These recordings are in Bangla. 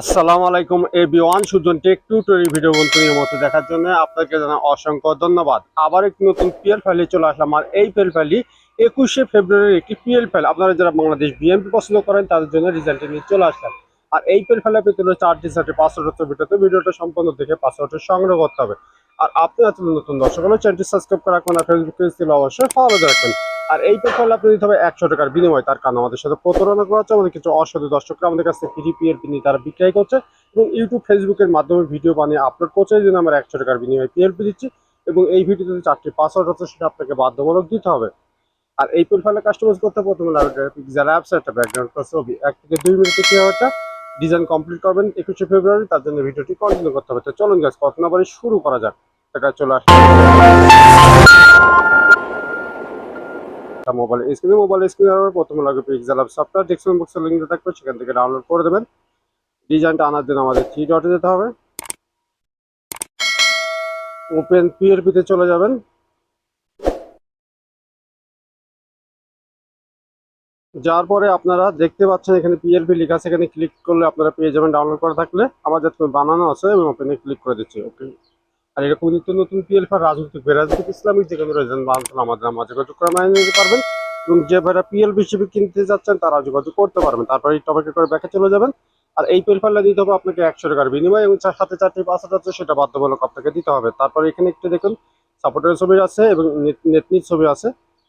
আসসালামু আলাইকুম A B one Sujan tech tutorial video বন্ধুদের মতো দেখার জন্য আপনাকে জানাই অসংখ্য ধন্যবাদ। আবার একটি নতুন পিএল ফাইলে চলে আসলাম, আর এই পিএল ফাইলটি একুশে ফেব্রুয়ারির একটি পিএল ফাইল আপনারা যারা বাংলাদেশ বিএমপি পছন্দ করেন, তাদের জন্য রেজাল্টে নিয়ে চলে আসলাম। আর এই পিএল ফাইলে পেতে হলে চারটি চারটি পাসওয়ার্ড হচ্ছে ভিডিওতে ভিডিওটা সম্পূর্ণ দেখে পাসওয়ার্ডটা সংগ্রহ করতে হবে। আর আপনি নতুন দর্শক হলে চ্যানেলটি সাবস্ক্রাইব করে রাখবেন, আর ফেসবুক পেজ দিলে অবশ্যই ফলো রাখবেন। আর এই পেপার আপনি দিতে হবে একশো টাকার বিনিময়। তার কারণ আমাদের সাথে প্রতারণা করা হচ্ছে আমাদের কিছু অসাধু দর্শকরা আমাদের কাছে ফ্রি নিয়ে তারা বিক্রয় করছে এবং ইউটিউব ফেসবুকের মাধ্যমে ভিডিও বানিয়ে আপলোড করছে, এই জন্য আমরা একশো টাকার বিনিময়ে পিএলপি দিচ্ছি এবং এই ভিডিওতে চারটি পাসওয়ার্ড হচ্ছে সেটা আপনাকে বাধ্যতামূলক দিতে হবে। আর এই প্রোফাইলে কাস্টমাইজ করতে প্রথমে লাগবে অ্যাপস একটা ব্যাকগ্রাউন্ড ছবি, এক থেকে দুই মিনিটে কি হবে ডিজাইন কমপ্লিট করবেন, একুশে ফেব্রুয়ারি, তার জন্য ভিডিওটি কন্টিনিউ করতে হবে। তো চলুন গাছ কত না শুরু করা যাক। টাকা চলে আসে। মোবাইল স্ক্রিনে মোবাইল স্ক্রিনে প্রথমে লাগবে পিক্সেল অ্যাপ সফটওয়্যার ডিসক্রিপশন বক্সে লিঙ্ক থাকবে, সেখান থেকে ডাউনলোড করে দেবেন। ডিজাইনটা আনার জন্য আমাদের থ্রি ডটে যেতে হবে। ওপেন পিএলপিতে চলে যাবেন। যার পরে আপনারা দেখতে পাচ্ছেন এখানে পিএলপি লেখা আছে এখানে ক্লিক করলে আপনারা পেয়ে যাবেন ডাউনলোড করা থাকলে। আমার যাতে বানানো আছে এবং ওপেনে ক্লিক করে দিচ্ছি ওকে আর এরকম নিত্য নতুন পিএলপি রাজনৈতিক বেরাজনৈতিক ইসলামিক যে কোনো বানাতে আমাদের আমার যোগাযোগ করে মাইনে নিতে পারবেন। এবং যে ভাইরা পিএলপি হিসেবে কিনতে যাচ্ছেন তারা যোগাযোগ করতে পারবেন। তারপরে এই টপিকে করে ব্যাকে চলে যাবেন। আর এই পেলফালটা দিতে হবে আপনাকে একশো টাকার বিনিময় এবং সাথে চারটি পাসওয়ার্ড আছে, সেটা বাধ্যমূলক আপনাকে দিতে হবে। তারপরে এখানে একটু দেখুন সাপোর্টের ছবি আছে এবং নেতনির ছবি আছে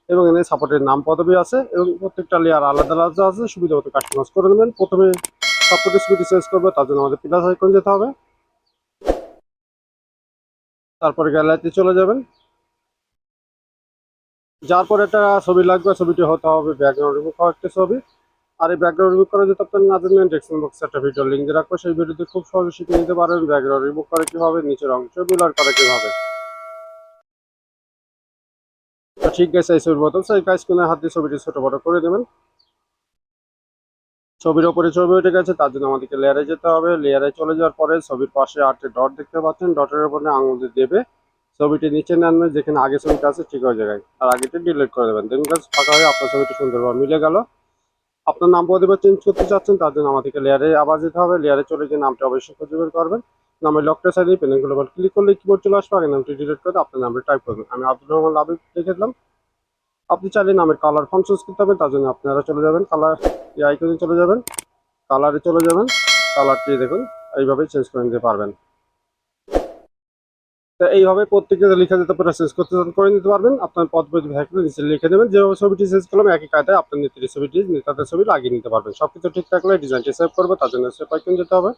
এবং এখানে সাপোর্টের নাম পদবি আছে এবং প্রত্যেকটা লেয়ার আলাদা আলাদা আছে, সুবিধা মতো কাস্টমাইজ করে নেবেন। প্রথমে সাপোর্টের ছবিটি চেঞ্জ করবে, তার জন্য আমাদের প্লাস আইকন যেতে হবে। তারপরে গ্যালারিতে চলে যাবেন। যার পরে একটা ছবি লাগবে, ছবিটি হতে হবে ব্যাকগ্রাউন্ড রিমুভ হওয়া একটা ছবি। আর এই ব্যাকগ্রাউন্ড রিমুভ করে যদি আপনার না জানেন ডেসক্রিপশন বক্সে একটা ভিডিও লিঙ্ক দিয়ে রাখব। সেই ভিডিওতে খুব সহজে শিখে নিতে পারেন ব্যাকগ্রাউন্ড রিমুভ করে কীভাবে, নিচের অংশ বিলার করে কীভাবে। ঠিক আছে, এই ছবির মতন সেই কাজ কোনে হাত দিয়ে ছবিটি ছোট বড়ো করে দেবেন। ছবির ওপরে ছবি উঠে গেছে, তার জন্য আমাদেরকে লেয়ারে যেতে হবে। লেয়ারে চলে যাওয়ার পরে ছবির পাশে আটটি ডট দেখতে পাচ্ছেন। ডটের উপরে আঙুল দেবে। ছবিটি নিচে নেন যেখানে আগে ছবিটা আছে ঠিক ওই জায়গায়। আর আগেটি ডিলিট করে দেবেন। দেখুন কাজ ফাঁকা হয়ে আপনার ছবিটি সুন্দরভাবে মিলে গেল। আপনার নাম পদবে চেঞ্জ করতে চাচ্ছেন, তার জন্য আমাদেরকে লেয়ারে আবার যেতে হবে। লেয়ারে চলে গিয়ে নামটা অবশ্যই খুঁজে বের করবেন। নামের লকটা সাইডে পেন গ্লোবাল ক্লিক করলে কিবোর্ড চলে আসবে। আগে নামটি ডিলিট করে আপনার নামটা টাইপ করবেন। আমি আব্দুল রহমান লাভিব লিখে দিলাম। আপনি চাইলে নামের কালার ফন্ট চুজ করতে হবে তার জন্য আপনারা চলে যাবেন কালার এই আইকনে চলে যাবেন কালারে চলে যাবেন কালারটি দেখুন এইভাবে চেঞ্জ করে নিতে পারবেন। তো এইভাবে প্রত্যেকটা লিখে দিতে পারে চেঞ্জ করতে করে নিতে পারবেন। আপনার পদ থাকলে নিচে লিখে দেবেন, যেভাবে ছবিটি চেঞ্জ করলাম, একই কায়দায় আপনার নেত্রী ছবিটি, নেতাদের ছবি লাগিয়ে নিতে পারবেন। সব কিছু ঠিক থাকলে ডিজাইনটি সেভ করব, তার জন্য সেভ আইকন যেতে হবে।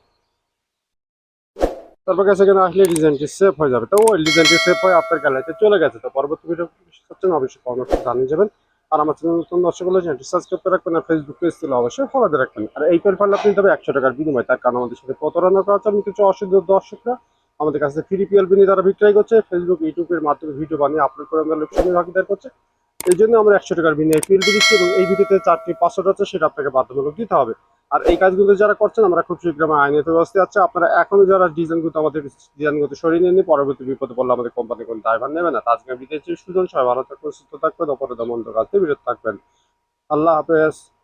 তারপর কাছে এখানে আসলে ডিজাইনটি সেভ হয়ে যাবে। তো ওই ডিজাইনটি সেভ হয়ে আপনার গ্যালারিতে চলে গেছে। তো পরবর্তী ভিডিও করছেন অবশ্যই কমেন্ট জানিয়ে যাবেন। আর আমার চ্যানেল নতুন দর্শক হলে চ্যানেলটি সাবস্ক্রাইব করে রাখবেন আর ফেসবুক পেজ তুলে অবশ্যই ফলো দিয়ে রাখবেন। আর এই পের আপনি তবে একশো টাকার বিনিময়, তার কারণ আমাদের সাথে প্রতারণা করা হচ্ছে কিছু অসুবিধা দর্শকরা আমাদের কাছে ফ্রি পিএল বিনি তারা বিক্রয় করছে। ফেসবুক ইউটিউবের মাধ্যমে ভিডিও বানিয়ে আপলোড করে আমরা লোকসানের ভাগিদার করছে। এই জন্য আমরা একশো টাকার বিনিময়ে পিএলপি দিচ্ছি এবং এই ভিডিওতে চারটি পাসওয়ার্ড আছে, সেটা আপনাকে বাধ্যতামূলক দিতে হবে। আর এই কাজগুলো যারা করছেন, আমরা খুব শীঘ্রই আইনত ব্যবস্থা আছে। আপনারা এখনও যারা ডিজাইনগুলো আমাদের ডিজাইনগুলো সরিয়ে নিয়ে পরবর্তী বিপদে পড়লে আমাদের কোম্পানি কোনো ড্রাইভার নেবে না। আজকে বিদেশি সুজন, সবাই ভালো থাকবেন, সুস্থ থাকবেন, অপরাধ মন্দ কাজে বিরত থাকবেন। আল্লাহ হাফেজ।